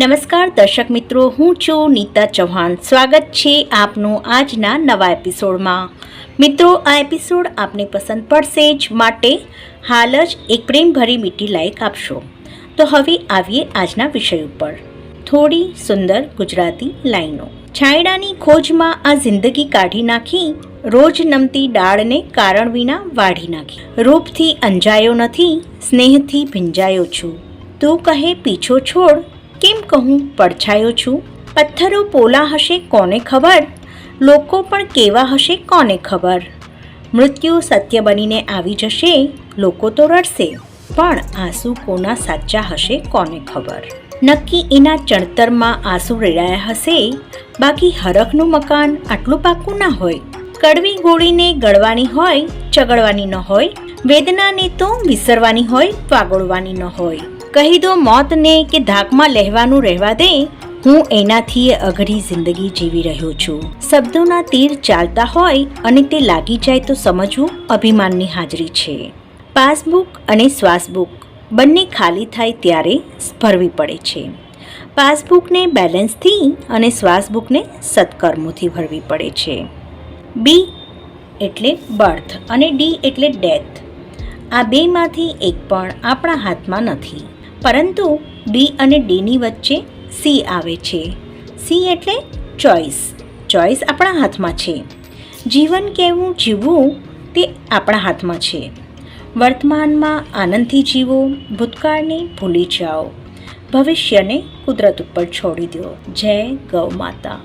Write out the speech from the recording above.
નમસ્કાર, દર્શક મિત્રો, હું છું નીતા ચૌહાણ. સ્વાગત છે આપનું આજના નવા એપિસોડમાં. મિત્રો, આ એપિસોડ આપને પસંદ પડશે જ માટે હાલ જ એક પ્રેમભરી મીઠી લાઈક આપશો. તો હવે આવીએ આજના વિષય ઉપર. થોડી સુંદર ગુજરાતી લાઈનો. છાંયડાની ખોજમાં આ જિંદગી કાઢી નાખી, રોજ નમતી ડાળને કારણ વિના વાઢી નાખી. રૂપથી અંજાયો નથી, સ્નેહથી ભીંજાયો છું. તું કહે પીછો છોડ કેમ કહું પડછાયો છું? પથ્થરો પોલા હશે કોને ખબર? લોકો પણ કેવા હશે કોને ખબર? મૃત્યુ સત્ય બનીને આવી જશે, લોકો તો રડશે. પણ આંસુ કોના સાચા હશે કોને ખબર? નક્કી એના ચણતરમાં આંસુ રેડાયા હશે? બાકી હરખનું મકાન આટલું પાકું ના હોય. કડવી ગોળીને ગળવાની હોય ચગડવાની ન હોય. વેદનાને તો વિસરવાની હોય વાગોળવાની ન હોય. કહી દો મોતને કે ધાકમાં લહેવાનું રહેવા દે, હું એનાથી અઘરી જિંદગી જીવી રહ્યો છું. શબ્દોના તીર ચાલતા હોય અને તે લાગી જાય તો સમજવું અભિમાનની હાજરી છે. પાસબુક અને શ્વાસબુક બંને ખાલી થાય ત્યારે ભરવી પડે છે. પાસબુકને બેલેન્સથી અને શ્વાસબુકને સત્કર્મોથી ભરવી પડે છે. બી એટલે બર્થ અને ડી એટલે ડેથ. આ બેમાંથી એક પણ આપણા હાથમાં નથી. પરંતુ બી અને ડીની વચ્ચે સી આવે છે. સી એટલે ચોઈસ. ચોઈસ આપણા હાથમાં છે. જીવન કેવું જીવવું તે આપણા હાથમાં છે. વર્તમાનમાં આનંદથી જીવો, ભૂતકાળને ભૂલી જાઓ. ભવિષ્યને કુદરત ઉપર છોડી દો. જય ગૌ માતા.